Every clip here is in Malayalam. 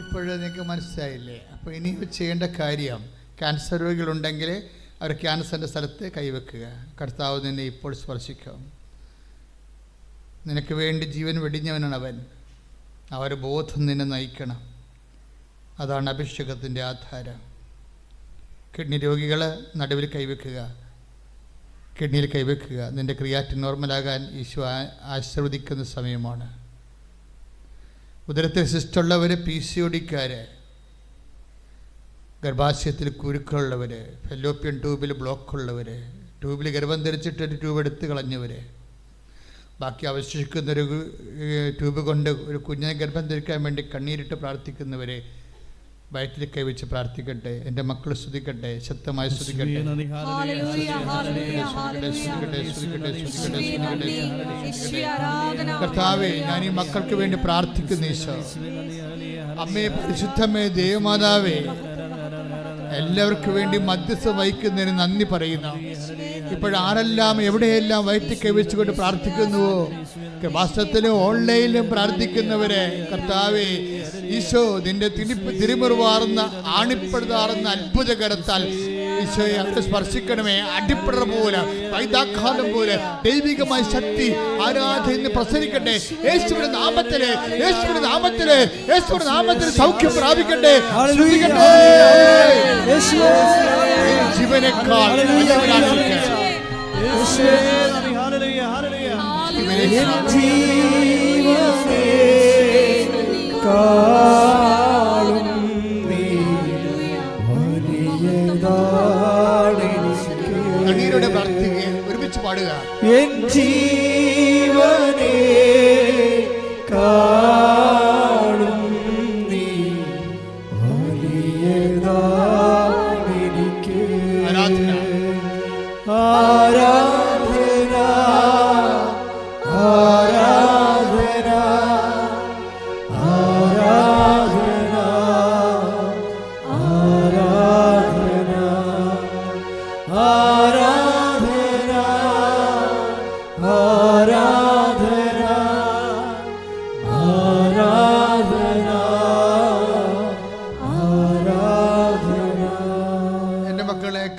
ഇപ്പോഴേ നിങ്ങൾക്ക് മനസ്സിലായില്ലേ? അപ്പോൾ ഇനി ചെയ്യേണ്ട കാര്യം ക്യാൻസർ രോഗികളുണ്ടെങ്കിൽ അവർ ക്യാൻസറിന്റെ സ്ഥലത്ത് കൈവെക്കുക. കർത്താവ് നിന്നെ ഇപ്പോൾ സ്പർശിക്കും. നിനക്ക് വേണ്ടി ജീവൻ വെടിഞ്ഞവനാണ് അവൻ അവർ ബോധം നിന്നെ നയിക്കണം. അതാണ് അഭിഷേകത്തിന്റെ ആധാരം. കിഡ്നി രോഗികൾ നടുവിൽ കൈവെക്കുക. കിഡ്നിയിൽ കൈവെക്കുക. നിന്റെ ക്രിയാറ്റിൻ നോർമലാകാൻ ഈശോ ആ- ആശീർവദിക്കുന്ന സമയമാണ്. ഉദരത്തിൽ സിസ്റ്റുള്ളവർ പി സി ഒടിക്കാർ ഗർഭാശയത്തിൽ കുരുക്കളുള്ളവർ ഫെല്ലോപ്യൻ ട്യൂബിൽ ബ്ലോക്കുള്ളവർ ട്യൂബിൽ ഗർഭം ധരിച്ചിട്ട് ഒരു ട്യൂബ് എടുത്ത് കളഞ്ഞവർ ബാക്കി അവശേഷിക്കുന്ന ഒരു ട്യൂബ് കൊണ്ട് ഒരു കുഞ്ഞിനെ ഗർഭം ധരിക്കാൻ വേണ്ടി കണ്ണീരിട്ട് പ്രാർത്ഥിക്കുന്നവരെ വയറ്റിൽ കൈവച്ച് പ്രാർത്ഥിക്കട്ടെ. എന്റെ മക്കൾ സ്തുതിക്കട്ടെ. ശക്തമായി സ്തുതിക്കട്ടെ. ആരാധന കർത്താവേ ഞാൻ ഈ മക്കൾക്ക് വേണ്ടി പ്രാർത്ഥിക്കുന്നു ഈശോ. അമ്മേ പരിശുദ്ധമേ ദേവമാതാവേ എല്ലാവർക്കും വേണ്ടി മധ്യസ്ഥ വഹിക്കുന്നതിന് നന്ദി പറയുന്നു. ഇപ്പോഴാരെല്ലാം എവിടെയെല്ലാം വയറ്റി വെച്ചുകൊണ്ട് പ്രാർത്ഥിക്കുന്നുവോ? വാസ്തവത്തിൽ ഓൺലൈനിലും പ്രാർത്ഥിക്കുന്നവരെ കർത്താവെ ഈശോ നിന്റെ തിരിപ്പ് തിരിമുറിവാറുന്ന ആണിപ്പെടുതാറുന്ന അത്ഭുതകരത്താൽ ഈശോയെ അവിടെ സ്പർശിക്കണമേ. അടിപ്പിടർ പോലെ വൈതാഘാതം പോലെ ദൈവികമായ ശക്തി ആരാധന പ്രസരിക്കട്ടെ. യേശുവിന്റെ നാമത്തിൽ യേശുവിന്റെ നാമത്തിൽ യേശുവിന്റെ നാമത്തിൽ സൗഖ്യം പ്രാപിക്കട്ടെ. ജീവനേക്കാൾ empty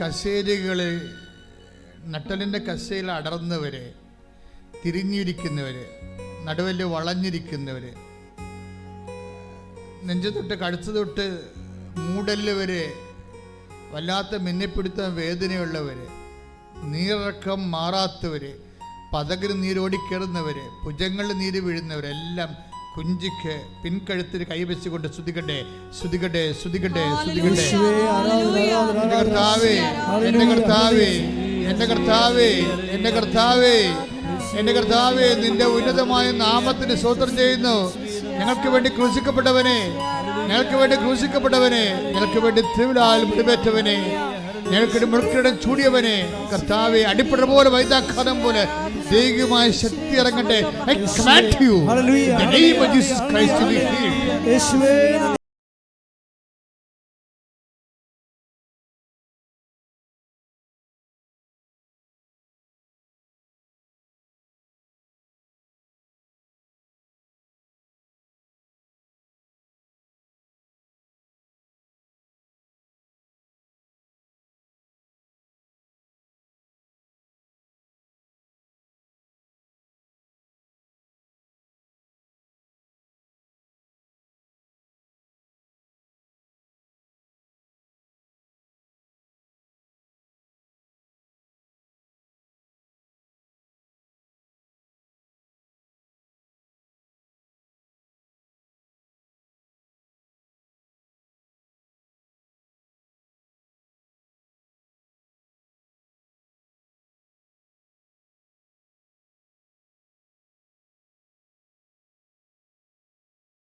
കസേരകൾ നട്ടലിന്റെ കസേരയിൽ അടർന്നവർ തിരിഞ്ഞിരിക്കുന്നവർ നടുവൽ വളഞ്ഞിരിക്കുന്നവർ നെഞ്ചു തൊട്ട് കഴുത്തു തൊട്ട് മൂടല്ലവര് വല്ലാത്ത മിന്നിപ്പിടുത്തം വേദനയുള്ളവർ നീറക്കം മാറാത്തവർ പതകിന് നീരോടിക്കേറുന്നവർ ഭുജങ്ങളിൽ നീര് വീഴുന്നവരെല്ലാം കുഞ്ചിക്ക് പിൻകഴുത്തിൽ കൈവച്ചുകൊണ്ട് ശ്രുതികട്ടെ ശ്രുതികട്ടെ ശ്രുതികട്ടെ ആരാധന, എന്റെ കർത്താവേ എന്റെ കർത്താവേ എന്റെ കർത്താവേ എന്റെ കർത്താവേ എന്റെ കർത്താവേ നിന്റെ ഉന്നതമായ നാമത്തിന് സ്വോത്രം ചെയ്യുന്നു. ഞങ്ങൾക്ക് വേണ്ടി ക്രൂശിക്കപ്പെട്ടവനെ ഞങ്ങൾക്ക് വേണ്ടി ക്രൂശിക്കപ്പെട്ടവനെ ഞങ്ങൾക്ക് വേണ്ടി തിരുവിലാൽ വിടുപേറ്റവനെ ഞങ്ങൾക്ക് മുറുക്കിടം ചൂടിയവനെ കർത്താവെ അടിപ്പട പോലെ വൈദാഖാതം പോലെ ദൈവികമായ ശക്തി ഇറങ്ങട്ടെ I command you the name of Jesus Christ to be healed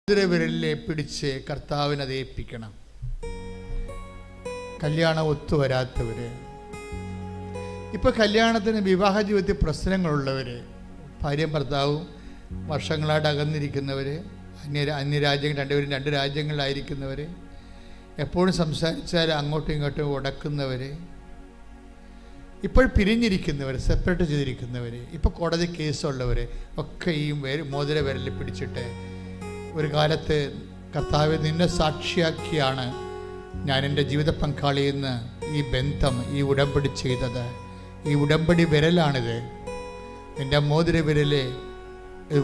വിരലിലെ പിടിച്ച് കർത്താവിനെ അത് ഏൽപ്പിക്കണം കല്യാണം ഒത്തുവരാത്തവര് ഇപ്പൊ കല്യാണത്തിന് വിവാഹ ജീവിതത്തിൽ പ്രശ്നങ്ങളുള്ളവര് ഭാര്യയും ഭർത്താവും വർഷങ്ങളായിട്ട് അകന്നിരിക്കുന്നവര് അന്യ അന്യരാജ്യങ്ങൾ രണ്ടുപേരും രണ്ട് രാജ്യങ്ങളിലായിരിക്കുന്നവർ എപ്പോഴും സംസാരിച്ചാൽ അങ്ങോട്ടും ഇങ്ങോട്ടും ഉടക്കുന്നവർ ഇപ്പോൾ പിരിഞ്ഞിരിക്കുന്നവർ സെപ്പറേറ്റ് ചെയ്തിരിക്കുന്നവർ ഇപ്പോൾ കോടതി കേസുള്ളവർ ഒക്കെ ഈ മോതിര വിരലിൽ പിടിച്ചിട്ട് ഒരു കാലത്ത് കർത്താവ് നിന്നെ സാക്ഷിയാക്കിയാണ് ഞാൻ എന്റെ ജീവിത പങ്കാളിയിൽ നിന്ന് ഈ ബന്ധം ഈ ഉടമ്പടി ചെയ്തത്. ഈ ഉടമ്പടി വിരലാണിത്. എന്റെ മോതിര വിരൽ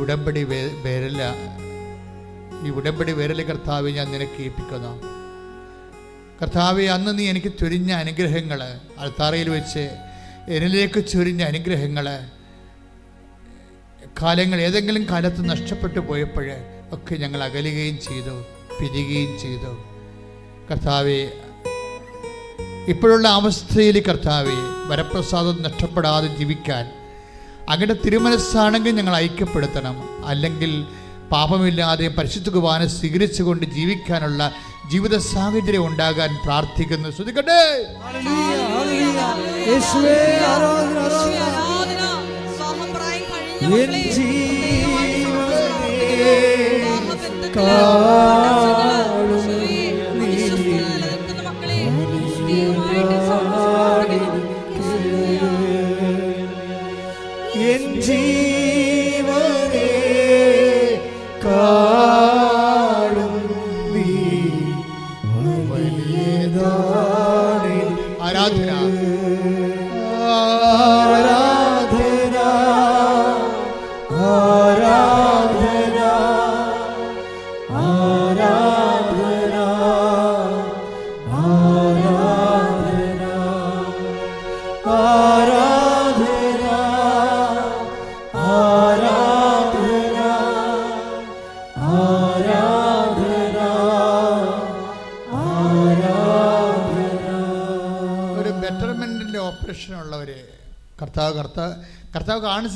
ഉടമ്പടി വിരല ഈ ഉടമ്പടി വിരൽ കർത്താവ് ഞാൻ നിനക്ക് ഏൽപ്പിക്കുന്നു. കർത്താവ് അന്ന് നീ എനിക്ക് ചൊരിഞ്ഞ അനുഗ്രഹങ്ങൾ അൾത്താറയിൽ വെച്ച് എന്നിലേക്ക് ചൊരിഞ്ഞ അനുഗ്രഹങ്ങൾ കാലങ്ങൾ ഏതെങ്കിലും കാലത്ത് നഷ്ടപ്പെട്ടു പോയപ്പോൾ ഒക്കെ ഞങ്ങൾ അകലുകയും ചെയ്തു പിരിയുകയും ചെയ്തു. കർത്താവെ ഇപ്പോഴുള്ള അവസ്ഥയിൽ കർത്താവെ വരപ്രസാദം നഷ്ടപ്പെടാതെ ജീവിക്കാൻ അങ്ങയുടെ തിരുമനസ്സാണെങ്കിൽ ഞങ്ങൾ ഐക്യപ്പെടുത്തണം. അല്ലെങ്കിൽ പാപമില്ലാതെ പരിശുദ്ധ കുർബാന സ്വീകരിച്ചുകൊണ്ട് ജീവിക്കാനുള്ള ജീവിത സാഹചര്യം ഉണ്ടാകാൻ പ്രാർത്ഥിക്കുന്നു. ശ്രദ്ധിക്കട്ടെ? Hallelujah, hallelujah. യേശുവേ ആരാധന Oh.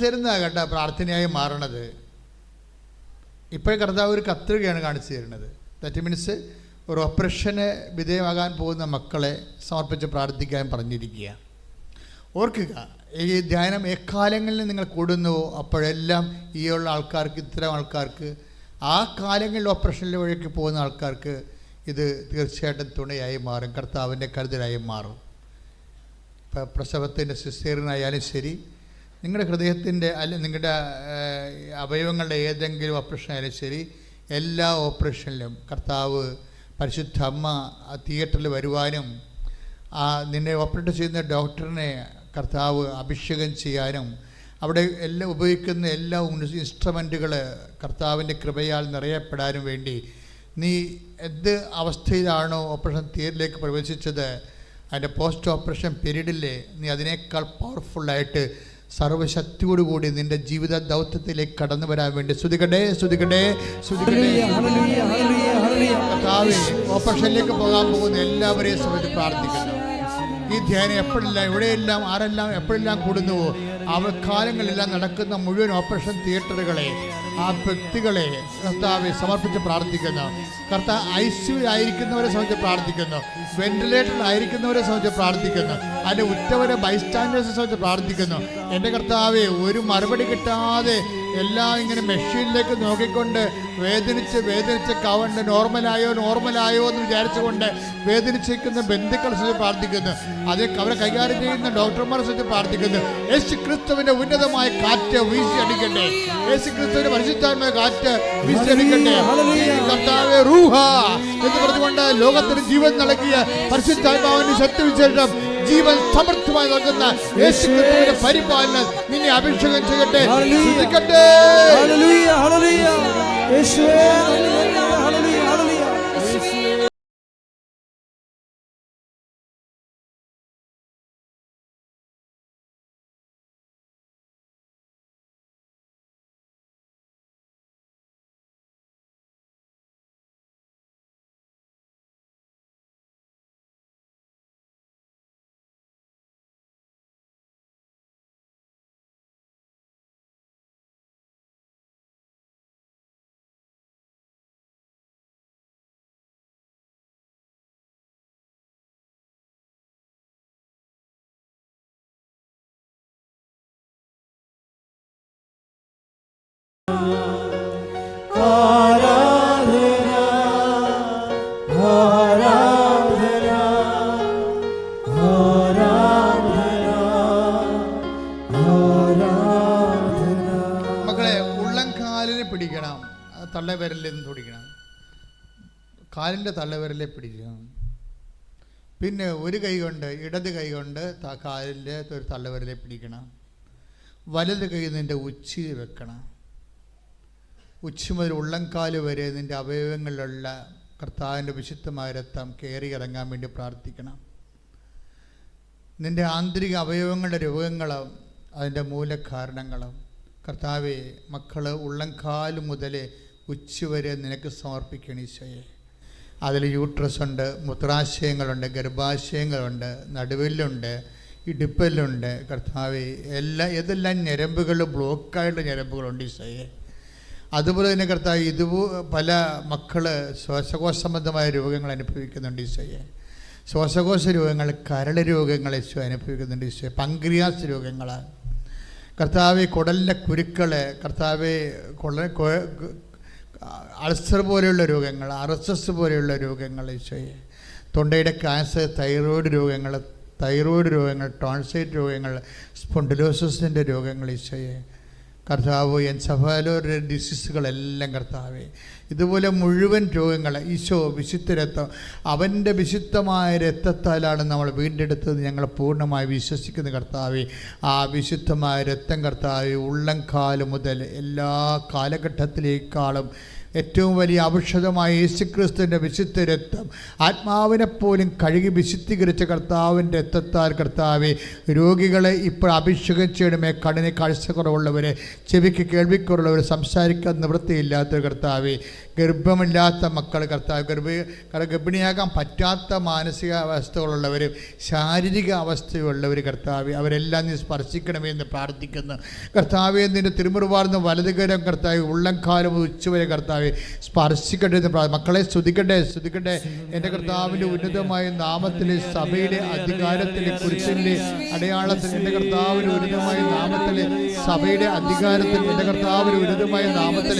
തരുന്നതാണ് കേട്ടോ പ്രാർത്ഥനയായി മാറണത്. ഇപ്പോൾ കർത്താവ് ഒരു കത്രികയാണ് കാണിച്ചു തരുന്നത്. ദാറ്റ് മീൻസ് ഒരു ഓപ്പറേഷന് വിധേയമാകാൻ പോകുന്ന മക്കളെ സമർപ്പിച്ച് പ്രാർത്ഥിക്കാൻ പറഞ്ഞിരിക്കുക. ഓർക്കുക ഈ ധ്യാനം എക്കാലങ്ങളിൽ നിങ്ങൾ കൂടുന്നുവോ? അപ്പോഴെല്ലാം ഈ ഉള്ള ആൾക്കാർക്ക് ഇത്തരം ആൾക്കാർക്ക് ആ കാലങ്ങളിൽ ഓപ്പറേഷനിൽ വഴിക്ക് പോകുന്ന ആൾക്കാർക്ക് ഇത് തീർച്ചയായിട്ടും തുണയായി മാറും കർത്താവിന്റെ കരുതലായി മാറും. ഇപ്പോൾ പ്രസവത്തിന്റെ സിസ്റ്റേറിനായാലും ശരി നിങ്ങളുടെ ഹൃദയത്തിന്റെ അല്ല നിങ്ങളുടെ അവയവങ്ങളുടെ ഏതെങ്കിലും ഓപ്പറേഷൻ ആയാലും ശരി എല്ലാ ഓപ്പറേഷനിലും കർത്താവ് പരിശുദ്ധ അമ്മ ആ തിയേറ്ററിൽ വരുവാനും ആ നിന്നെ ഓപ്പറേറ്റ് ചെയ്യുന്ന ഡോക്ടറിനെ കർത്താവ് അഭിഷേകം ചെയ്യാനും അവിടെ എല്ലാം ഉപയോഗിക്കുന്ന എല്ലാ ഇൻസ്ട്രുമെന്റുകൾ കർത്താവിന്റെ കൃപയാൽ നിറയപ്പെടാനും വേണ്ടി നീ എന്ത് അവസ്ഥയിലാണോ ഓപ്പറേഷൻ തിയേറ്ററിലേക്ക് പ്രവേശിച്ചത് അതിന്റെ പോസ്റ്റ് ഓപ്പറേഷൻ പീരീഡിലെ നീ അതിനേക്കാൾ പവർഫുള്ളായിട്ട് സർവശക്തിയോടുകൂടി നിന്റെ ജീവിത ദൗത്യത്തിലേക്ക് കടന്നു വരാൻ വേണ്ടി ശ്രുതികട്ടെ ശ്രുതികട്ടെ ശ്രുതികട്ടെ ഓപ്പറേഷനിലേക്ക് പോകാൻ പോകുന്ന എല്ലാവരെയും സംബന്ധിച്ച് പ്രാർത്ഥിക്കുന്നു. ഈ ധ്യാനം എപ്പോഴെല്ലാം എവിടെയെല്ലാം ആരെല്ലാം എപ്പോഴെല്ലാം കൂടുന്നുവോ അവ കാലങ്ങളെല്ലാം നടക്കുന്ന മുഴുവൻ ഓപ്പറേഷൻ തിയേറ്ററുകളെ ആ വ്യക്തികളെ കർത്താവെ സമർപ്പിച്ച് പ്രാർത്ഥിക്കുന്നു. കർത്താവ് ഐ ആയിരിക്കുന്നവരെ സംബന്ധിച്ച് പ്രാർത്ഥിക്കുന്നു. വെന്റിലേറ്റർ ആയിരിക്കുന്നവരെ സംബന്ധിച്ച് പ്രാർത്ഥിക്കുന്നു. അതിന്റെ ഉറ്റവരെ ബൈസ്റ്റാൻഡേഴ്സിനെ സംബന്ധിച്ച് പ്രാർത്ഥിക്കുന്നു. എന്റെ കർത്താവെ ഒരു മറുപടി കിട്ടാതെ എല്ലാം ഇങ്ങനെ മെഷീനിലേക്ക് നോക്കിക്കൊണ്ട് വേദനിച്ച് വേദനിച്ച് കവണ്ട് നോർമലായോ നോർമലായോ എന്ന് വിചാരിച്ചുകൊണ്ട് വേദനിച്ചിരിക്കുന്ന ബന്ധുക്കൾ സംബന്ധിച്ച് പ്രാർത്ഥിക്കുന്നു. അത് അവരെ കൈകാര്യം ചെയ്യുന്ന ഡോക്ടർമാരെ സഹിച്ച് പ്രാർത്ഥിക്കുന്നു. യേശു ക്രിസ്തുവിന്റെ ഉന്നതമായ കാറ്റ് വീശി അടിക്കട്ടെ. യേശു ക്രിസ്തുവിന്റെ പരിശുദ്ധമായ കാറ്റ് വീശി അടിക്കട്ടെ. ഈ കർത്താവേ റൂഹ എന്ന് പറഞ്ഞുകൊണ്ട് ലോകത്തിന് ജീവൻ നൽകിയ പരിശുദ്ധാത്മാവിന്റെ ശക്തി വിശേഷം ജീവൻ സമൃദ്ധമായി നൽകുന്ന യേശുക്രിസ്തുവിന്റെ പരിപാലനം നിന്നെ അഭിഷേകം ചെയ്യട്ടെ. ശ്രദ്ധിക്കട്ടെ പിടിക്കണം. തള്ളവിരലിൽ നിന്ന് പിടിക്കണം കാലിന്റെ തള്ളവിരലെ പിടിക്കണം. പിന്നെ ഒരു കൈ കൊണ്ട് ഇടത് കൈ കൊണ്ട് കാലിന്റെ ഒരു തള്ളവിരലെ പിടിക്കണം. വലത് കൈ നിന്റെ ഉച്ചിയിൽ വെക്കണം. ഉച്ചി മുതൽ ഉള്ളംകാൽ വരെ നിന്റെ അവയവങ്ങളിലുള്ള കർത്താവിന്റെ വിശുദ്ധമായ രക്തം കയറി ഇറങ്ങാൻ വേണ്ടി പ്രാർത്ഥിക്കണം. നിന്റെ ആന്തരിക അവയവങ്ങളുടെ രോഗങ്ങളും അതിന്റെ മൂലകാരണങ്ങളും. കർത്താവെ മക്കൾ ഉള്ളംകാൽ മുതൽ ഉച്ചവരെ നിനക്ക് സമർപ്പിക്കണം ഈശോയെ. അതിൽ യൂട്രസ് ഉണ്ട് മൂത്രാശയങ്ങളുണ്ട് ഗർഭാശയങ്ങളുണ്ട് നടുവിലുണ്ട് ഇടുപ്പലുണ്ട്. കർത്താവെ എല്ലാ ഏതെല്ലാം ഞരമ്പുകൾ ബ്ലോക്കായിട്ടുള്ള ഞരമ്പുകളുണ്ട് ഈശോയെ. അതുപോലെ തന്നെ കർത്താവ് ഇതുപോ പല മക്കൾ ശ്വാസകോശ സംബന്ധമായ രോഗങ്ങൾ അനുഭവിക്കുന്നുണ്ട് ഈശോയെ. ശ്വാസകോശ രോഗങ്ങൾ കരൾ രോഗങ്ങൾ ഈശോ അനുഭവിക്കുന്നുണ്ട് ഈശോ പങ്ക്രിയാസ് രോഗങ്ങൾ കർത്താവ് കുടലിന്റെ കുരുക്കൾ കർത്താവ് കുടൽ അൾസർ പോലെയുള്ള രോഗങ്ങൾ അറസസ് പോലെയുള്ള രോഗങ്ങൾ ഈശോയെ. തൊണ്ടയുടെ ക്യാൻസർ തൈറോയ്ഡ് രോഗങ്ങൾ തൈറോയ്ഡ് രോഗങ്ങൾ ടോൺസൈറ്റ് രോഗങ്ങൾ സ്പോണ്ടിലോസിന്റെ രോഗങ്ങൾ ഈശോയെ. കർത്താവ് എൻസഫാലോരുടെ ഡിസീസുകളെല്ലാം കർത്താവെ. ഇതുപോലെ മുഴുവൻ രോഗങ്ങൾ ഈശോ വിശുദ്ധ രക്തം അവന്റെ വിശുദ്ധമായ രക്തത്താലാണ് നമ്മൾ വീണ്ടെടുത്തത് ഞങ്ങൾ പൂർണമായി വിശ്വസിക്കുന്ന കർത്താവെ. ആ വിശുദ്ധമായ രക്തം കർത്താവെ ഉള്ളംകാൽ മുതൽ എല്ലാ കാലഘട്ടത്തിലേക്കാളും ഏറ്റവും വലിയ ഔഷധമായ യേശുക്രിസ്തുവിന്റെ വിശുദ്ധ രക്തം ആത്മാവിനെ പോലും കഴുകി വിശുദ്ധീകരിച്ച കർത്താവിന്റെ രക്തത്താൽ കർത്താവെ രോഗികളെ ഇപ്പോൾ അഭിഷേകം ചെയ്യണമേ. കണ്ണിന് കാഴ്ചക്കുറവുള്ളവരെ ചെവിക്ക് കേൾവിക്കുറവുള്ളവർ സംസാരിക്കാൻ നിവൃത്തിയില്ലാത്ത കർത്താവെ ഗർഭമില്ലാത്ത മക്കൾ കർത്താവ് ഗർഭ ഗർഭിണിയാകാൻ പറ്റാത്ത മാനസികാവസ്ഥകളുള്ളവർ ശാരീരിക അവസ്ഥയുള്ളവർ കർത്താവ് അവരെല്ലാം നീ സ്പർശിക്കണമെന്ന് പ്രാർത്ഥിക്കുന്നു. കർത്താവെ നിന്റെ തിരുമുറുവാർന്ന് വലതുകരം കർത്താവ് ഉള്ളംകാലം ഉച്ചവരെ കർത്താവ് സ്പർശിക്കട്ടെ എന്ന് പ്രാർത്ഥന മക്കളെ സ്തുതിക്കട്ടെ സ്തുതിക്കട്ടെ. എന്റെ കർത്താവിന്റെ ഉന്നതമായ നാമത്തിൽ സഭയിലെ അധികാരത്തിലെ കുരിശിന്റെ അടയാളത്തിൽ എന്റെ കർത്താവിന്റെ ഉന്നതമായ നാമത്തിൽ സഭയുടെ അധികാരത്തിൽ എന്റെ കർത്താവിന്റെ ഉന്നതമായ നാമത്തിൽ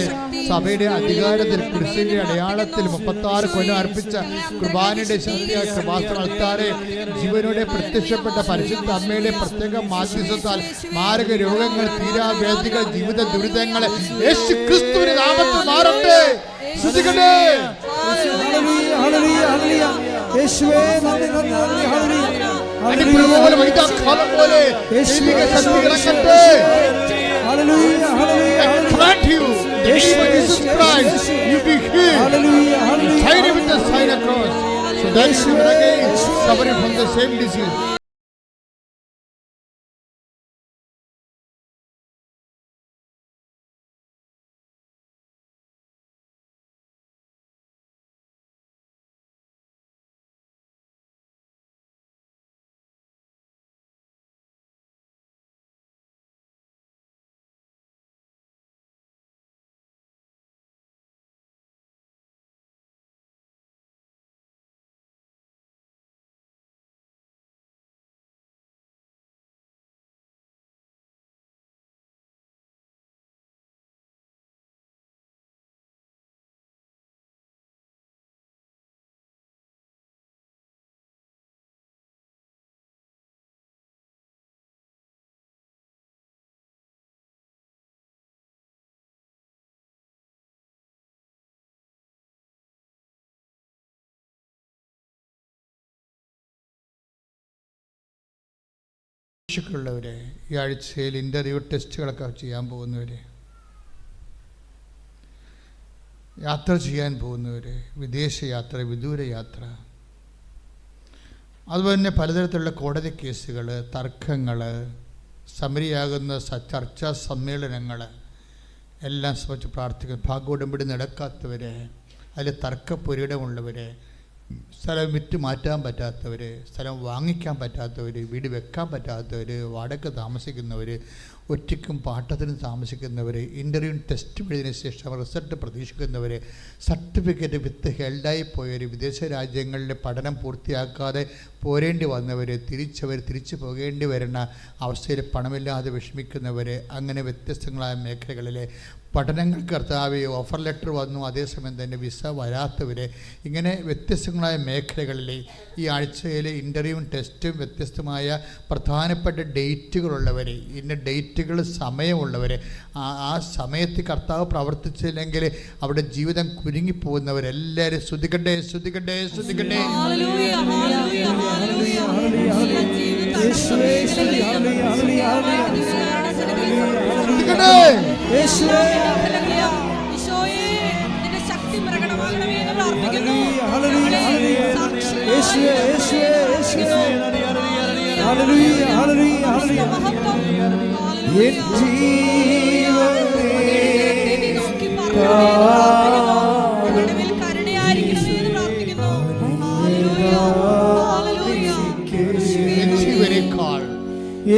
സഭയുടെ അധികാരത്തിൽ കുരിശിന്റെ അടയാളത്തിൽ മുപ്പത്താറ് കൊല്ലം അർപ്പിച്ച കുർബാനയുടെ ശക്തിയായ കൃപാസ്ത്ര അൾത്താരെ ജീവനോടെ പ്രത്യക്ഷപ്പെട്ട പരിശുദ്ധ അമ്മയുടെ പ്രത്യേക മാധ്യസ്ഥത്താൽ മാരക രോഗങ്ങൾ തീരാവേദികൾ ജീവിത ദുരിതങ്ങൾ യേശു ക്രിസ്തുവിന്റെ നാമത്തിൽ മാറട്ടെ. ശ്രദ്ധിക്കട്ടെ യേശുവേ നന്ദി നന്ദി നന്ദി ഹല്ലേലൂയ. അടിപ്പുപോലെ വൈദ്യാക്കാലം പോലെ ദൈവിക ശക്തി ഇറങ്ങട്ടെ Hallelujah. Hallelujah. And you in the name of Jesus Christ. You be healed. Hallelujah. Hallelujah. Tied with the sign of cross. So that you will again suffering from the same disease. ശിക്ഷുള്ളവരെ ഈ ആഴ്ചയിൽ ഇന്റർവ്യൂ ടെസ്റ്റുകളൊക്കെ ചെയ്യാൻ പോകുന്നവരെ യാത്ര ചെയ്യാൻ പോകുന്നവർ വിദേശ യാത്ര വിദൂര യാത്ര അതുപോലെ തന്നെ പലതരത്തിലുള്ള കോടതി കേസുകൾ തർക്കങ്ങൾ സമരിയാകുന്ന ചർച്ചാ സമ്മേളനങ്ങൾ എല്ലാം സംബന്ധിച്ച് പ്രാർത്ഥിക്കുന്നു. ഭാഗോടമ്പടി നടക്കാത്തവർ അതിൽ തർക്കപുരിടമുള്ളവർ സ്ഥലം വിറ്റ് മാറ്റാൻ പറ്റാത്തവർ സ്ഥലം വാങ്ങിക്കാൻ പറ്റാത്തവർ വീട് വെക്കാൻ പറ്റാത്തവർ വാടക താമസിക്കുന്നവർ ഒറ്റയ്ക്കും പാട്ടത്തിനും താമസിക്കുന്നവർ ഇന്റർവ്യൂ ടെസ്റ്റ് എഴുതിയതിനു ശേഷം റിസൾട്ട് പ്രതീക്ഷിക്കുന്നവർ സർട്ടിഫിക്കറ്റ് വിത്ത് ഹെൽഡായി പോയവർ വിദേശ രാജ്യങ്ങളിലെ പഠനം പൂർത്തിയാക്കാതെ പോരേണ്ടി വന്നവർ തിരിച്ചവർ തിരിച്ചു പോകേണ്ടി വരുന്ന അവസ്ഥയിൽ പണമില്ലാതെ വിഷമിക്കുന്നവർ അങ്ങനെ വ്യത്യസ്തങ്ങളായ മേഖലകളിലെ പഠനങ്ങൾ കർത്താവ് ഓഫർ ലെറ്റർ വന്നു അതേസമയം തന്നെ വിസ വരാത്തവരെ ഇങ്ങനെ വ്യത്യസ്തങ്ങളായ മേഖലകളിൽ ഈ ആഴ്ചയിലെ ഇന്റർവ്യൂവും ടെസ്റ്റും വ്യത്യസ്തമായ പ്രധാനപ്പെട്ട ഡേറ്റുകളുള്ളവർ ഇന്ന ഡേറ്റുകൾ സമയമുള്ളവരെ ആ ആ സമയത്ത് കർത്താവ് പ്രവർത്തിച്ചില്ലെങ്കിൽ അവിടെ ജീവിതം കുരുങ്ങിപ്പോകുന്നവരെല്ലാവരും ശ്രുതിക്കട്ടെ ശ്രുതിക്കട്ടെ ശ്രുതിക്കട്ടെ ശ്രുതിക്കട്ടെ ശക്തി പ്രകടമാകണമേ എന്ന് പ്രാർത്ഥിക്കുന്നു എൻ ജീവനെ കടവിൽ കരുണയായിരിക്കണമേ എന്ന് പ്രാർത്ഥിക്കുന്നു.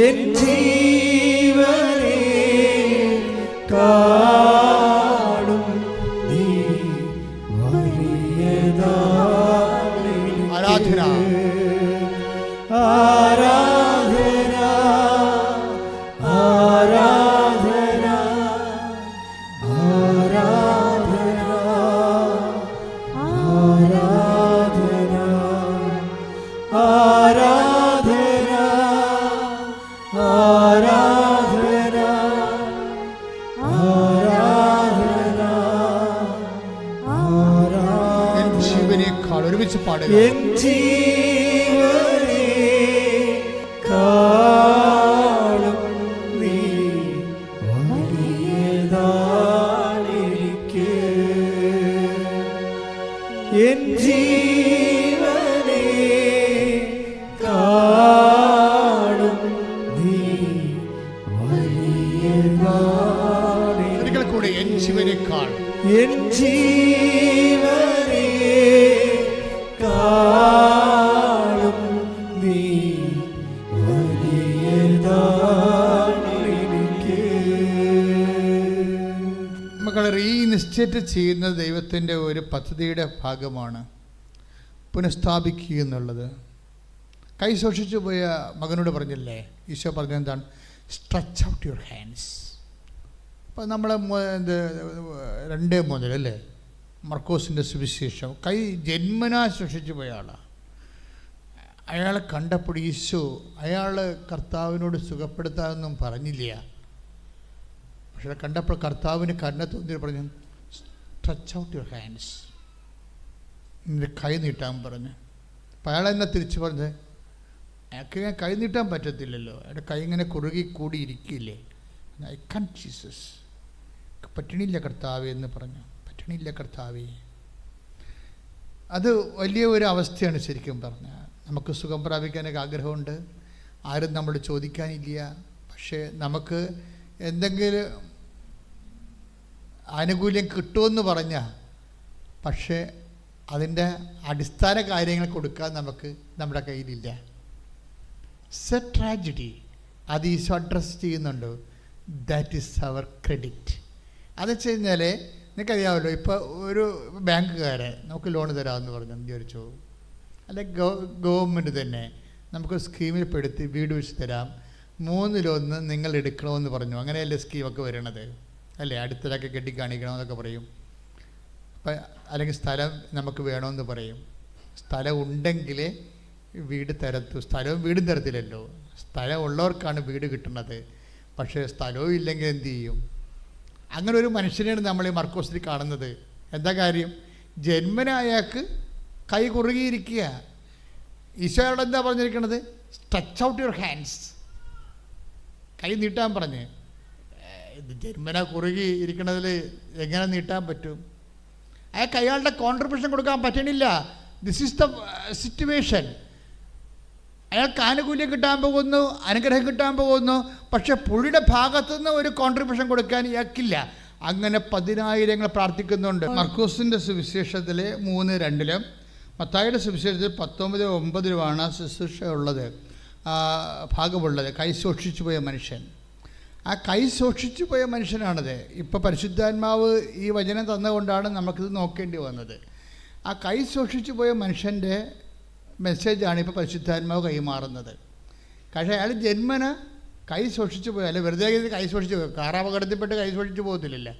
എൻ ജീവനെ Ah. നിശ്ചയിച്ച് ചെയ്യുന്ന ദൈവത്തിന്റെ ഒരു പദ്ധതിയുടെ ഭാഗമാണ് പുനഃസ്ഥാപിക്കുക എന്നുള്ളത്. കൈ സൂക്ഷിച്ചു പോയ മകനോട് പറഞ്ഞില്ലേ ഈശോ പറഞ്ഞ എന്താണ്? സ്ട്രെച്ച് ഔട്ട് യുവർ ഹാൻഡ്സ് അപ്പോൾ നമ്മൾ ഇത് രണ്ട് മുതൽ അല്ലേ? മർക്കോസിന്റെ സുവിശേഷം. കൈ ജന്മനാ സൂക്ഷിച്ചു പോയ ആളാണ് അയാളെ കണ്ടപ്പോൾ ഈശോ അയാൾ കർത്താവിനോട് സുഖപ്പെടുത്താമെന്നും പറഞ്ഞില്ല. പക്ഷെ കണ്ടപ്പോൾ കർത്താവിന് തോന്നി പറഞ്ഞു സ്ട്രെച്ച് ഔട്ട് യുവർ ഹാൻഡ്സ് നിന്റെ കൈ നീട്ടാൻ പറഞ്ഞു. അപ്പം അയാൾ എന്നെ തിരിച്ചു പറഞ്ഞത് അയാൾക്ക് ഞാൻ കൈ നീട്ടാൻ പറ്റത്തില്ലല്ലോ. അയാളുടെ കൈ ഇങ്ങനെ കുറുകി കൂടി ഇരിക്കില്ലേ ഐ കൺ ജീസസ് പറ്റണില്ല കർത്താവേ എന്ന് പറഞ്ഞു. പറ്റണില്ല കർത്താവേ. അത് വലിയ ഒരു അവസ്ഥയാണ് ശരിക്കും പറഞ്ഞാൽ നമുക്ക് സുഖം പ്രാപിക്കാനൊക്കെ ആഗ്രഹമുണ്ട്. ആരും നമ്മൾ ചോദിക്കാനില്ല. പക്ഷേ നമുക്ക് എന്തെങ്കിലും ആനുകൂല്യം കിട്ടുമെന്ന് പറഞ്ഞാൽ പക്ഷേ അതിന്റെ അടിസ്ഥാന കാര്യങ്ങൾ കൊടുക്കാൻ നമുക്ക് നമ്മുടെ കയ്യിലില്ല. സെ ട്രാജഡി അത് ഈശോ അഡ്രസ്സ് ചെയ്യുന്നുണ്ട്. ദാറ്റ് ഈസ് അവർ ക്രെഡിറ്റ് അത് വെച്ച് കഴിഞ്ഞാൽ നിനക്കറിയാമല്ലോ ഇപ്പോൾ ഒരു ബാങ്കുകാരെ നമുക്ക് ലോൺ തരാമെന്ന് പറഞ്ഞു വിചാരിച്ചു. അല്ലെ ഗവ ഗവൺമെന്റ് തന്നെ നമുക്ക് സ്കീമിൽ പെടുത്തി വീട് വെച്ച് തരാം. മൂന്നിലൊന്ന് നിങ്ങൾ എടുക്കണമെന്ന് പറഞ്ഞു. അങ്ങനെയല്ലേ സ്കീമൊക്കെ വരണത്? അല്ലേ? അടുത്തതൊക്കെ കെട്ടിക്കാണിക്കണമെന്നൊക്കെ പറയും. അപ്പം അല്ലെങ്കിൽ സ്ഥലം നമുക്ക് വേണമെന്ന് പറയും. സ്ഥലം ഉണ്ടെങ്കിൽ വീട് തരത്തു. സ്ഥലവും വീടും തരത്തില്ലല്ലോ. സ്ഥലം ഉള്ളവർക്കാണ് വീട് കിട്ടുന്നത്. പക്ഷേ സ്ഥലവും ഇല്ലെങ്കിൽ എന്തു ചെയ്യും? അങ്ങനെ ഒരു മനുഷ്യനെയാണ് നമ്മൾ ഈ മർക്കോസിൽ കാണുന്നത്. എന്താ കാര്യം? ജന്മന അയാൾക്ക് കൈ കുറുകിയിരിക്കുക. ഈശോയോട് എന്താ പറഞ്ഞിരിക്കുന്നത് സ്ട്രെച്ച് ഔട്ട് യുവർ ഹാൻഡ്സ് കൈ നീട്ടാൻ പറഞ്ഞ്. ഇത് ജന്മന കുറുകി ഇരിക്കണതിൽ എങ്ങനെ നീട്ടാൻ പറ്റും? അയാൾക്ക് അയാളുടെ കോൺട്രിബ്യൂഷൻ കൊടുക്കാൻ പറ്റണില്ല. ദിസ് ഈസ് ദ സിറ്റുവേഷൻ അയാൾക്ക് ആനുകൂല്യം കിട്ടാൻ പോകുന്നു അനുഗ്രഹം കിട്ടാൻ പോകുന്നു പക്ഷെ പുള്ളിയുടെ ഭാഗത്തുനിന്ന് ഒരു കോൺട്രിബ്യൂഷൻ കൊടുക്കാൻ ഇയാൾക്കില്ല. അങ്ങനെ പതിനായിരങ്ങൾ പ്രാർത്ഥിക്കുന്നുണ്ട്. മർക്കൂസിന്റെ സുവിശേഷത്തിലെ മൂന്ന് രണ്ടിലും മത്തായിയുടെ സുവിശേഷത്തിൽ പത്തൊമ്പത് ഒമ്പതിലുമാണ് ശുശ്രൂഷ ഉള്ളത് ഭാഗമുള്ളത്. കൈ സൂക്ഷിച്ചു പോയ മനുഷ്യൻ. ആ കൈ സൂക്ഷിച്ചു പോയ മനുഷ്യനാണത്. ഇപ്പോൾ പരിശുദ്ധാത്മാവ് ഈ വചനം തന്നുകൊണ്ടാണ് നമുക്കിത് നോക്കേണ്ടി വന്നത്. ആ കൈ സൂക്ഷിച്ചു പോയ മനുഷ്യന്റെ മെസ്സേജാണ് ഇപ്പോൾ പരിശുദ്ധാത്മാവ് കൈമാറുന്നത്. പക്ഷേ അയാൾ ജന്മന കൈ സൂക്ഷിച്ചു പോയി. അല്ല വെറുതെ കൈ സൂക്ഷിച്ചു പോയി. കാർ അപകടത്തിൽപ്പെട്ട് കൈ സൂക്ഷിച്ചു പോകത്തില്ലല്ലോ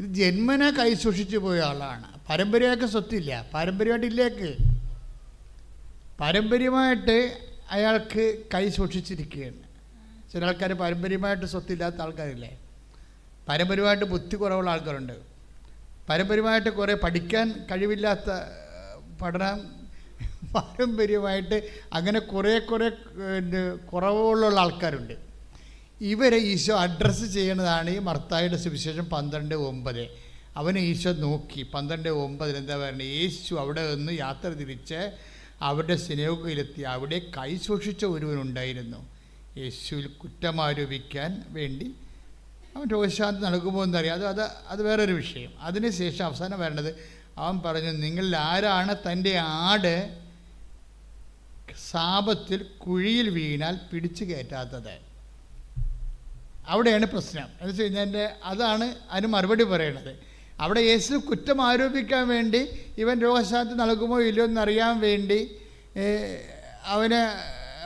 ഇത് ജന്മന കൈ സൂക്ഷിച്ചു പോയ ആളാണ്. പാരമ്പര്യമായിട്ട് സ്വത്തില്ല പാരമ്പര്യമായിട്ടില്ലേക്ക് പാരമ്പര്യമായിട്ട് അയാൾക്ക് കൈ സൂക്ഷിച്ചിരിക്കുകയാണ്. ചില ആൾക്കാർ പാരമ്പര്യമായിട്ട് സ്വത്തില്ലാത്ത ആൾക്കാരില്ലേ? പാരമ്പര്യമായിട്ട് ബുദ്ധി കുറവുള്ള ആൾക്കാരുണ്ട്. പാരമ്പര്യമായിട്ട് കുറേ പഠിക്കാൻ കഴിവില്ലാത്ത പഠനം പാരമ്പര്യമായിട്ട് അങ്ങനെ കുറേ കുറേ കുറവുകളുള്ള ആൾക്കാരുണ്ട്. ഇവരെ ഈശോ അഡ്രസ്സ് ചെയ്യുന്നതാണ് ഈ മർത്തായുടെ സുവിശേഷം പന്ത്രണ്ട് ഒമ്പത്. അവനെ ഈശോ നോക്കി. പന്ത്രണ്ട് ഒമ്പതിൽ എന്താ പറയുന്നത് യേശു അവിടെ നിന്ന് യാത്ര തിരിച്ച് അവരുടെ സ്നേഹയിലെത്തി അവിടെ കൈ സൂക്ഷിച്ച ഒരുവനുണ്ടായിരുന്നു. യേശുവിൽ കുറ്റമാരോപിക്കാൻ വേണ്ടി അവൻ രോഗശാന്തി നൽകുമോ എന്നറിയാം. അത് അത് അത് വേറൊരു വിഷയം. അതിനുശേഷം അവസാനം വരേണ്ടത് അവൻ പറഞ്ഞു നിങ്ങളിൽ ആരാണ് തന്റെ ആട് സാപത്തിൽ കുഴിയിൽ വീണാൽ പിടിച്ചു കയറ്റാത്തത്? അവിടെയാണ് പ്രശ്നം. എന്ന് വെച്ച് കഴിഞ്ഞാൽ അതാണ് അതിന് മറുപടി പറയണത്. അവിടെ യേശു കുറ്റം ആരോപിക്കാൻ വേണ്ടി ഇവൻ രോഗശാന്തി നൽകുമോ ഇല്ലയോ എന്നറിയാൻ വേണ്ടി അവനെ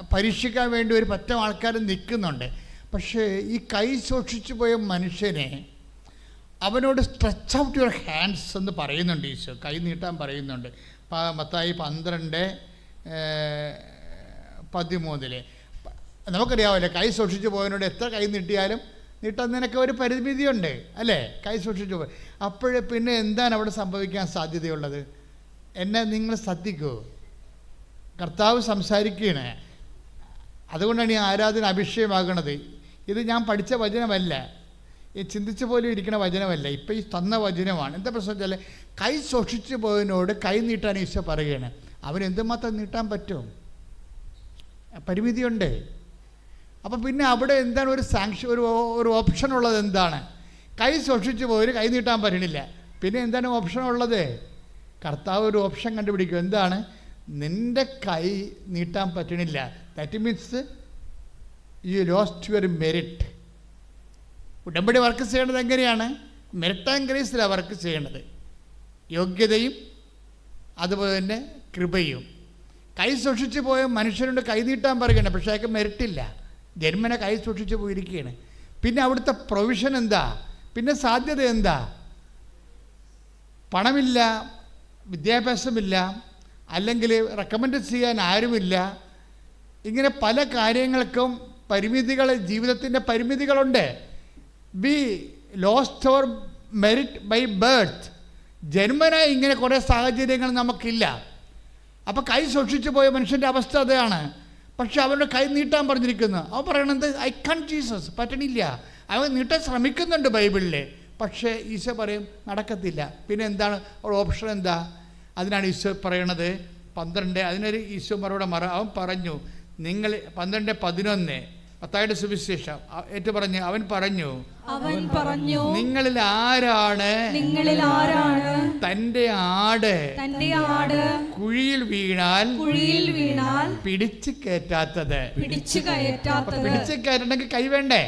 പരീക്ഷിക്കാൻ വേണ്ടി ഒരു പറ്റം ആൾക്കാർ നിൽക്കുന്നുണ്ട്. പക്ഷേ ഈ കൈ സൂക്ഷിച്ചു പോയ മനുഷ്യനെ അവനോട് സ്ട്രെച്ച് ഔട്ട് യുവർ ഹാൻഡ്സ് എന്ന് പറയുന്നുണ്ട് ഈശോ. കൈ നീട്ടാൻ പറയുന്നുണ്ട്. മത്തായി പന്ത്രണ്ട് പതിമൂന്നിൽ. നമുക്കറിയാവല്ലേ കൈ സൂക്ഷിച്ചു പോയതിനോട് എത്ര കൈ നീട്ടിയാലും നീട്ടാൻ നിനക്ക് ഒരു പരിമിതിയുണ്ട് അല്ലേ? കൈ സൂക്ഷിച്ചു പോയി. അപ്പോഴേ പിന്നെ എന്താണ് അവിടെ സംഭവിക്കാൻ സാധ്യതയുള്ളത്? എന്നെ നിങ്ങൾ ശ്രദ്ധിക്കൂ. കർത്താവ് സംസാരിക്കുകയാണ് അതുകൊണ്ടാണ് ഈ ആരാധന അഭിഷേകമാകണത്. ഇത് ഞാൻ പഠിച്ച വചനമല്ല. ഈ ചിന്തിച്ച പോലും ഇരിക്കുന്ന വചനമല്ല. ഇപ്പം ഈ തന്ന വചനമാണ്. എന്താ പ്രശ്നം വെച്ചാൽ കൈ സൂക്ഷിച്ചു പോയതിനോട് കൈ നീട്ടാൻ ഈശോ പറയുകയാണ്. അവൻ എന്തുമാത്രം നീട്ടാൻ പറ്റും? പരിമിതിയുണ്ട്. അപ്പം പിന്നെ അവിടെ എന്താണ് ഒരു സാങ്ഷൻ ഒരു ഒരു ഓപ്ഷൻ ഉള്ളത് എന്താണ്? കൈ സൂക്ഷിച്ചു പോയി കൈ നീട്ടാൻ പറ്റണില്ല. പിന്നെ എന്താണ് ഓപ്ഷൻ ഉള്ളത്? കർത്താവ് ഒരു ഓപ്ഷൻ കണ്ടുപിടിക്കും. എന്താണ്? നിന്റെ കൈ നീട്ടാൻ പറ്റണില്ല. That means you lost your merit ഉടമ്പടി വർക്ക് ചെയ്യേണ്ടത് എങ്ങനെയാണ്? മെറിറ്റ് ആൻഡ് ഗ്രേസിലാണ് വർക്ക് ചെയ്യേണ്ടത്. യോഗ്യതയും അതുപോലെ തന്നെ കൃപയും. കൈ സൂക്ഷിച്ചു പോയ മനുഷ്യനോട് കൈ നീട്ടാൻ പറയുകയാണ് പക്ഷേ അയാൾക്ക് മെറിറ്റില്ല ജന്മനെ കൈ സൂക്ഷിച്ചു പോയിരിക്കുകയാണ്. പിന്നെ അവിടുത്തെ പ്രൊവിഷൻ എന്താ? പിന്നെ സാധ്യത എന്താ? പണമില്ല വിദ്യാഭ്യാസമില്ല അല്ലെങ്കിൽ റെക്കമെൻഡ് ചെയ്യാൻ ആരുമില്ല. ഇങ്ങനെ പല കാര്യങ്ങൾക്കും പരിമിതികൾ ജീവിതത്തിന്റെ പരിമിതികളുണ്ട്. We lost our merit by birth ജന്മനായി ഇങ്ങനെ കുറേ സാഹചര്യങ്ങൾ നമുക്കില്ല. അപ്പോൾ കൈ സൂക്ഷിച്ചു പോയ മനുഷ്യന്റെ അവസ്ഥ അതാണ്. പക്ഷെ അവരുടെ കൈ നീട്ടാൻ പറഞ്ഞിരിക്കുന്നു. അവൻ പറയണത് ഐ കൺ ജീസസ് പറ്റണില്ല. അവൻ നീട്ടാൻ ശ്രമിക്കുന്നുണ്ട് ബൈബിളിൽ പക്ഷേ ഈശോ പറയും നടക്കത്തില്ല. പിന്നെ എന്താണ്? ഓപ്ഷൻ എന്താ? അതിനാണ് ഈശോ പറയണത് പന്ത്രണ്ട് അതിനൊരു ഈശോ മറുപടി മറ അവൻ പറഞ്ഞു നിങ്ങൾ പന്ത്രണ്ട് പതിനൊന്ന് പത്തായിട്ട് സുവിശേഷം ഏറ്റു പറഞ്ഞു അവൻ പറഞ്ഞു അവൻ പറഞ്ഞു നിങ്ങളിൽ ആരാണ്? നിങ്ങളിൽ ആരാണ്? തന്റെ ആട് തന്റെ ആട് കുഴിയിൽ വീണാൽ കുഴിയിൽ വീണാൽ പിടിച്ചു കയറ്റാത്തത്. പിടിച്ചു കയറ്റാത്ത കയറ്റാത്തത് പിടിച്ചു കയറ്റണമെങ്കിൽ കൈ വേണ്ടേ?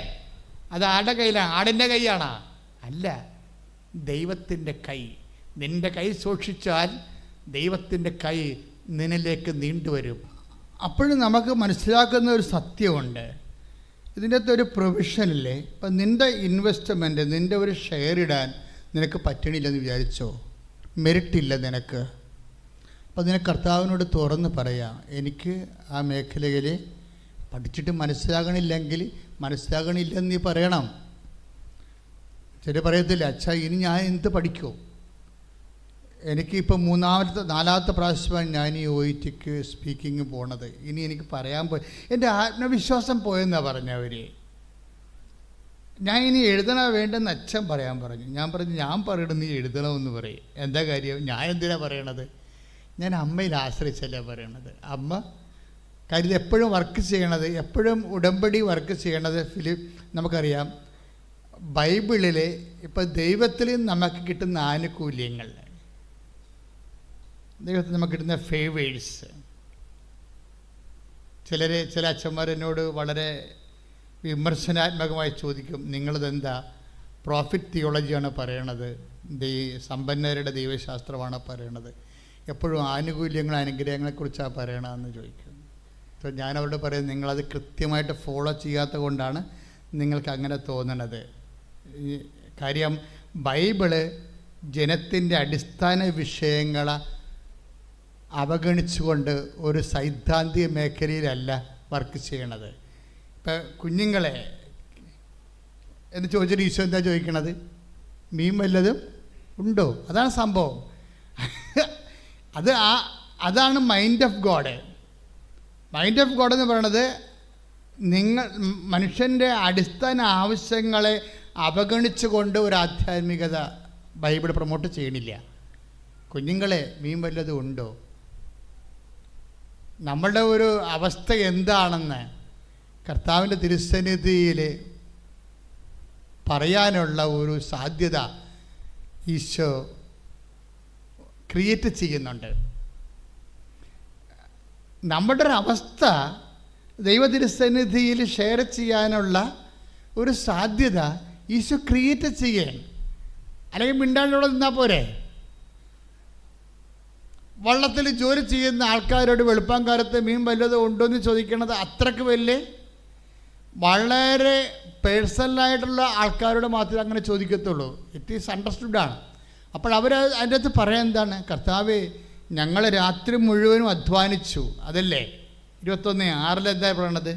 അത് ആടെ കയ്യിലാണ് ആടിന്റെ കൈയാണോ? അല്ല ദൈവത്തിന്റെ കൈ. നിന്റെ കൈ സൂക്ഷിച്ചാൽ ദൈവത്തിന്റെ കൈ നിന്നിലേക്ക് നീണ്ടുവരും. അപ്പോഴും നമുക്ക് മനസ്സിലാക്കുന്ന ഒരു സത്യമുണ്ട്. ഇതിന്റെ അകത്ത് ഒരു പ്രൊവിഷനില്ലേ ഇപ്പം നിന്റെ ഇൻവെസ്റ്റ്മെന്റ് നിന്റെ ഒരു ഷെയർ ഇടാൻ നിനക്ക് പറ്റണില്ലെന്ന് വിചാരിച്ചോ? മെറിറ്റ് ഇല്ല നിനക്ക്. അപ്പോൾ നിനക്ക് കർത്താവിനോട് തുറന്ന് പറയാം. എനിക്ക് ആ മേഖലയിൽ പഠിച്ചിട്ട് മനസ്സിലാകണില്ലെങ്കിൽ മനസ്സിലാകണില്ലെന്ന് നീ പറയണം. ചില പറയത്തില്ല അച്ഛാ ഇനി ഞാൻ എന്ത് പഠിക്കൂ? എനിക്കിപ്പോൾ മൂന്നാമത്തെ നാലാമത്തെ പ്രാവശ്യമാണ് ഞാൻ ഈ ഒ ടിക്ക് സ്പീക്കിങ് പോണത്. ഇനി എനിക്ക് പറയാൻ പോയി. എന്റെ ആത്മവിശ്വാസം പോയെന്നാണ് പറഞ്ഞവർ ഞാൻ ഇനി എഴുതണ വേണ്ടെന്ന് അച്ഛൻ പറയാൻ പറഞ്ഞു. ഞാൻ പറഞ്ഞു ഞാൻ പറയണം നീ എഴുതണമെന്ന് പറയും. എന്താ കാര്യം? ഞാൻ എന്തിനാണ് പറയണത്? ഞാൻ അമ്മയിൽ ആശ്രയിച്ചല്ലേ പറയണത്. അമ്മ കാര്യം എപ്പോഴും വർക്ക് ചെയ്യണത് എപ്പോഴും ഉടമ്പടി വർക്ക് ചെയ്യണത് ഫിലിം നമുക്കറിയാം. ബൈബിളിൽ ഇപ്പം ദൈവത്തിൽ നമുക്ക് കിട്ടുന്ന ആനുകൂല്യങ്ങൾ. ദൈവത്തിൽ നമുക്ക് കിട്ടുന്ന ഫേവേഴ്സ് ചിലർ ചില അച്ഛന്മാരെന്നോട് വളരെ വിമർശനാത്മകമായി ചോദിക്കും നിങ്ങളിതെന്താ? പ്രോഫിറ്റ് തിയോളജിയാണ് പറയണത്. ദൈ സമ്പന്നരുടെ ദൈവശാസ്ത്രമാണ് പറയണത്. എപ്പോഴും ആനുകൂല്യങ്ങൾ അനുഗ്രഹങ്ങളെക്കുറിച്ചാണ് പറയണതെന്ന് ചോദിക്കും. അപ്പോൾ ഞാനവരോട് പറയും നിങ്ങളത് കൃത്യമായിട്ട് ഫോളോ ചെയ്യാത്ത കൊണ്ടാണ് നിങ്ങൾക്ക് അങ്ങനെ തോന്നണത്. കാര്യം ബൈബിൾ ജനത്തിന്റെ അടിസ്ഥാന വിഷയങ്ങളെ അവഗണിച്ചുകൊണ്ട് ഒരു സൈദ്ധാന്തിക മേഖലയിലല്ല വർക്ക് ചെയ്യണത്. ഇപ്പം കുഞ്ഞുങ്ങളെ എന്ന് ചോദിച്ചിട്ട് ഈശോ എന്താ ചോദിക്കണത്? മീൻ വല്ലതും ഉണ്ടോ? അതാണ് സംഭവം. അത് ആ അതാണ് mind of God mind of God എന്ന് പറയണത് നിങ്ങൾ മനുഷ്യന്റെ അടിസ്ഥാന ആവശ്യങ്ങളെ അവഗണിച്ചുകൊണ്ട് ഒരു ആധ്യാത്മികത ബൈബിൾ പ്രൊമോട്ട് ചെയ്യണില്ല. കുഞ്ഞുങ്ങളെ മീൻ വല്ലതും ഉണ്ടോ? നമ്മളുടെ ഒരു അവസ്ഥ എന്താണെന്ന് കർത്താവിന്റെ തിരുസന്നിധിയിൽ പറയാനുള്ള ഒരു സാധ്യത ഈശോ ക്രിയേറ്റ് ചെയ്യുന്നുണ്ട്. നമ്മുടെ ഒരു അവസ്ഥ ദൈവ തിരുസന്നിധിയിൽ ഷെയർ ചെയ്യാനുള്ള ഒരു സാധ്യത ഈശോ ക്രിയേറ്റ് ചെയ്യാൻ അല്ലെങ്കിൽ മിണ്ടാണ്ടോടെ നിന്നാൽ പോരെ? വള്ളത്തിൽ ജോലി ചെയ്യുന്ന ആൾക്കാരോട് വെളുപ്പാങ്കാലത്ത് മീൻ വല്ലതും ഉണ്ടോ എന്ന് ചോദിക്കണത് അത്രയ്ക്ക് വലിയ? വളരെ പേഴ്സണലായിട്ടുള്ള ആൾക്കാരോട് മാത്രമേ അങ്ങനെ ചോദിക്കത്തുള്ളൂ. ഇറ്റ് ഈസ് അണ്ടർസ്റ്റുഡ് ആണ്. അപ്പോൾ അവർ അതിന്റെ അകത്ത് പറയാൻ എന്താണ്? കർത്താവ് ഞങ്ങൾ രാത്രി മുഴുവനും അധ്വാനിച്ചു. അതല്ലേ? ഇരുപത്തൊന്ന് ആറിൽ എന്താ പറയണത്?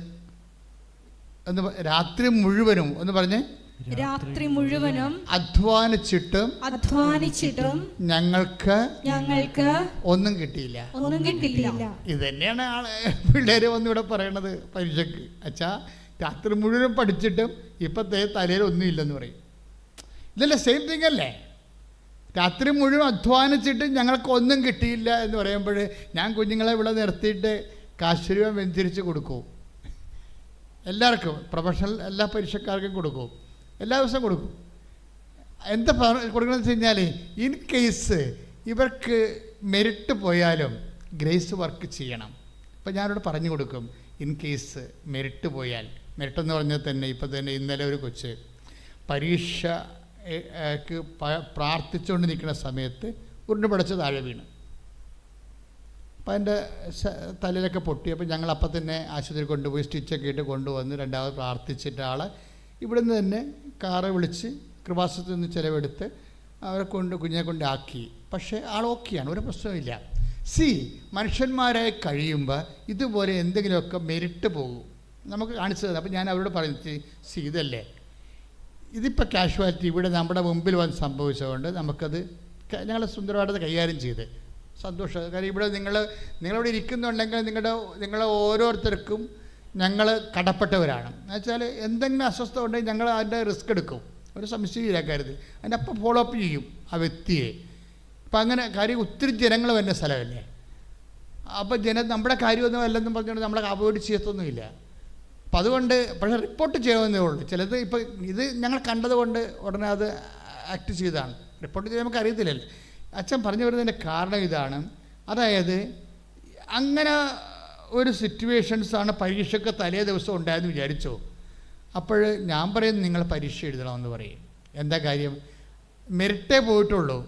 എന്ന് രാത്രി മുഴുവനും എന്ന് പറഞ്ഞ് രാത്രി മുഴുവനും അധ്വാനിച്ചിട്ടും അധ്വാനിച്ചിട്ടും ഞങ്ങൾക്ക് ഞങ്ങൾക്ക് ഒന്നും കിട്ടിയില്ല. ഒന്നും കിട്ടിയില്ല. ഇത് തന്നെയാണ് ആൾ പിള്ളേര് വന്ന് ഇവിടെ പറയണത് പരീക്ഷക്ക്. അച്ഛാ രാത്രി മുഴുവനും പഠിച്ചിട്ടും ഇപ്പത്തെ തലയിൽ ഒന്നും ഇല്ലെന്ന് പറയും. ഇതല്ലേ സെയിം തിങ് അല്ലേ? രാത്രി മുഴുവൻ അധ്വാനിച്ചിട്ട് ഞങ്ങൾക്ക് ഒന്നും കിട്ടിയില്ല എന്ന് പറയുമ്പോൾ ഞാൻ കുഞ്ഞുങ്ങളെ ഇവിടെ നിർത്തിയിട്ട് കാശ് രൂപ വെഞ്ചരിച്ച് കൊടുക്കും. എല്ലാവർക്കും പ്രൊഫഷണൽ എല്ലാ പരീക്ഷക്കാർക്കും കൊടുക്കും. എല്ലാ ദിവസവും കൊടുക്കും. എന്താ കൊടുക്കണമെന്ന് വെച്ച് കഴിഞ്ഞാൽ ഇൻ കേസ് ഇവർക്ക് മെരിറ്റ് പോയാലും ഗ്രേസ് വർക്ക് ചെയ്യണം. ഇപ്പം ഞാനിവിടെ പറഞ്ഞു കൊടുക്കും ഇൻ കേസ് മെരിറ്റ് പോയാൽ. മെരിറ്റ് എന്ന് പറഞ്ഞാൽ തന്നെ ഇപ്പം തന്നെ ഇന്നലെ ഒരു കൊച്ച് പരീക്ഷയ്ക്ക് ഏ, പ- പ്രാർത്ഥിച്ചുകൊണ്ട് നിൽക്കുന്ന സമയത്ത് ഉരുണ്ടുപടച്ച് താഴെ വീണ്. അപ്പം എന്റെ തലയിലൊക്കെ പൊട്ടി. അപ്പം ഞങ്ങൾ തന്നെ ആശുപത്രി കൊണ്ടുപോയി സ്റ്റിച്ചൊക്കെ ഇട്ട് കൊണ്ടുവന്ന് രണ്ടാമത് പ്രാർത്ഥിച്ചിട്ട് ആളെ ഇവിടുന്ന് തന്നെ കാറ് വിളിച്ച് കൃപാസത്തിൽ നിന്ന് ചിലവെടുത്ത് അവരെ കൊണ്ട് കുഞ്ഞെ കൊണ്ട് ആക്കി. പക്ഷേ ആൾ ഓക്കെയാണ് ഒരു പ്രശ്നമില്ല സി മനുഷ്യന്മാരായി കഴിയുമ്പോൾ ഇതുപോലെ എന്തെങ്കിലുമൊക്കെ മെരിട്ട് പോകും. നമുക്ക് കാണിച്ചു തന്നെ അപ്പം ഞാൻ അവരോട് പറഞ്ഞു സി ഇതല്ലേ. ഇതിപ്പോൾ കാഷ്വാലിറ്റി ഇവിടെ നമ്മുടെ മുമ്പിൽ വന്ന് സംഭവിച്ചതുകൊണ്ട് നമുക്കത് ഞങ്ങൾ സുന്ദരമായിട്ടത് കൈകാര്യം ചെയ്ത്. സന്തോഷം. കാര്യം ഇവിടെ നിങ്ങൾ നിങ്ങളിവിടെ ഇരിക്കുന്നുണ്ടെങ്കിൽ നിങ്ങളുടെ നിങ്ങളെ ഓരോരുത്തർക്കും ഞങ്ങൾ കടപ്പെട്ടവരാണ്. എന്നുവെച്ചാൽ എന്തെങ്കിലും അസ്വസ്ഥ ഉണ്ടെങ്കിൽ ഞങ്ങൾ അതിന്റെ റിസ്ക് എടുക്കും. ഒരു സംശയമില്ല അതിന്റെ അപ്പം ഫോളോ അപ്പ് ചെയ്യും ആ വ്യക്തിയെ. അപ്പം അങ്ങനെ കാര്യം ഒത്തിരി ജനങ്ങൾ വരുന്ന സ്ഥലമല്ലേ അപ്പോൾ ജന നമ്മുടെ കാര്യമൊന്നും അല്ലെന്നും പറഞ്ഞുകൊണ്ട് നമ്മളെ അവോയ്ഡ് ചെയ്യത്തൊന്നുമില്ല. അപ്പം അതുകൊണ്ട് പക്ഷേ റിപ്പോർട്ട് ചെയ്യണമെന്നേ ഉള്ളൂ. ചിലത് ഇപ്പോൾ ഇത് ഞങ്ങൾ കണ്ടതുകൊണ്ട് ഉടനെ അത് ആക്ട് ചെയ്തതാണ്. റിപ്പോർട്ട് ചെയ്യാൻ നമുക്ക് അറിയത്തില്ലല്ലോ. അച്ഛൻ പറഞ്ഞു വരുന്നതിന്റെ കാരണം ഇതാണ്. അതായത് അങ്ങനെ ഒരു സിറ്റുവേഷൻസാണ് പരീക്ഷയ്ക്ക് തലേ ദിവസം ഉണ്ടായെന്ന് വിചാരിച്ചോ? അപ്പോൾ ഞാൻ പറയുന്നത് നിങ്ങൾ പരീക്ഷ എഴുതണമെന്ന് പറയും. എന്താ കാര്യം? മെറിറ്റേ പോയിട്ടുള്ളൂ.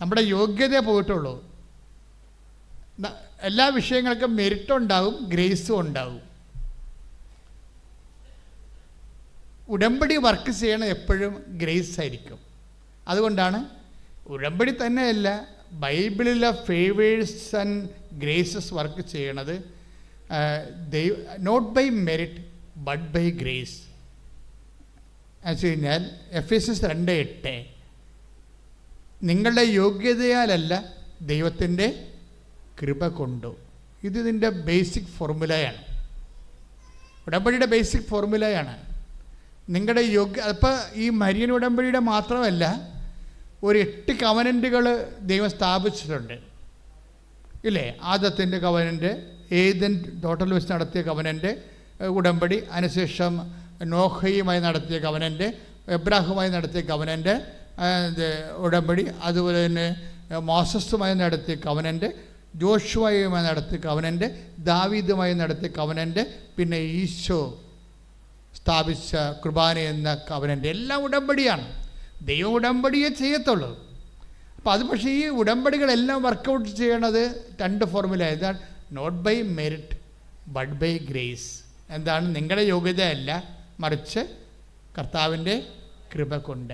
നമ്മുടെ യോഗ്യത പോയിട്ടുള്ളൂ. എല്ലാ വിഷയങ്ങൾക്കും മെറിറ്റും ഉണ്ടാവും ഗ്രേസും ഉണ്ടാവും. ഉടമ്പടി വർക്ക് ചെയ്യണം എപ്പോഴും ഗ്രേസ് ആയിരിക്കും. അതുകൊണ്ടാണ് ഉടമ്പടി തന്നെയല്ല ബൈബിളിലെ ഫേവേഴ്സ് ആൻഡ് ഗ്രേസസ് വർക്ക് ചെയ്യണത് ദൈവ not by merit but by grace വെച്ച് കഴിഞ്ഞാൽ എഫ് എസ് എസ് രണ്ട് എട്ട്. നിങ്ങളുടെ യോഗ്യതയാലല്ല ദൈവത്തിന്റെ കൃപ കൊണ്ടു. ഇത് ഇതിന്റെ ബേസിക് ഫോർമുലയാണ് ഉടമ്പടിയുടെ ബേസിക് ഫോർമുലയാണ് നിങ്ങളുടെ യോഗ്യ അപ്പോൾ ഈ മരിയൻ ഉടമ്പടിയുടെ മാത്രമല്ല ഒരു എട്ട് കവനന്റുകൾ ദൈവം സ്ഥാപിച്ചിട്ടുണ്ട്. ഇല്ലേ? ആദത്തിന്റെ കവനന്റ് ഏതൻ ടോട്ടൽ വെച്ച് നടത്തിയ കവനന്റെ ഉടമ്പടി. അതിനുശേഷം നോഹയുമായി നടത്തിയ കവനന്റ് എബ്രാഹുമായി നടത്തിയ കവനന്റെ ഉടമ്പടി. അതുപോലെ തന്നെ മോസസുമായി നടത്തിയ കവനന്റെ ജോഷുവായുമായി നടത്തിയ കവനന്റെ ദാവീദുമായി നടത്തിയ കവനന്റെ പിന്നെ ഈശോ സ്ഥാപിച്ച കുർബാന എന്ന കവനന്റെ എല്ലാം ഉടമ്പടിയാണ്. ദൈവം ഉടമ്പടിയെ ചെയ്യത്തുള്ളൂ. അപ്പോൾ അത് പക്ഷേ ഈ ഉടമ്പടികളെല്ലാം വർക്കൗട്ട് ചെയ്യണത് രണ്ട് ഫോർമുല എന്താണ് not by merit but by grace എന്താണ് നിങ്ങളുടെ യോഗ്യതയല്ല മറിച്ച് കർത്താവിന്റെ കൃപ കൊണ്ട്.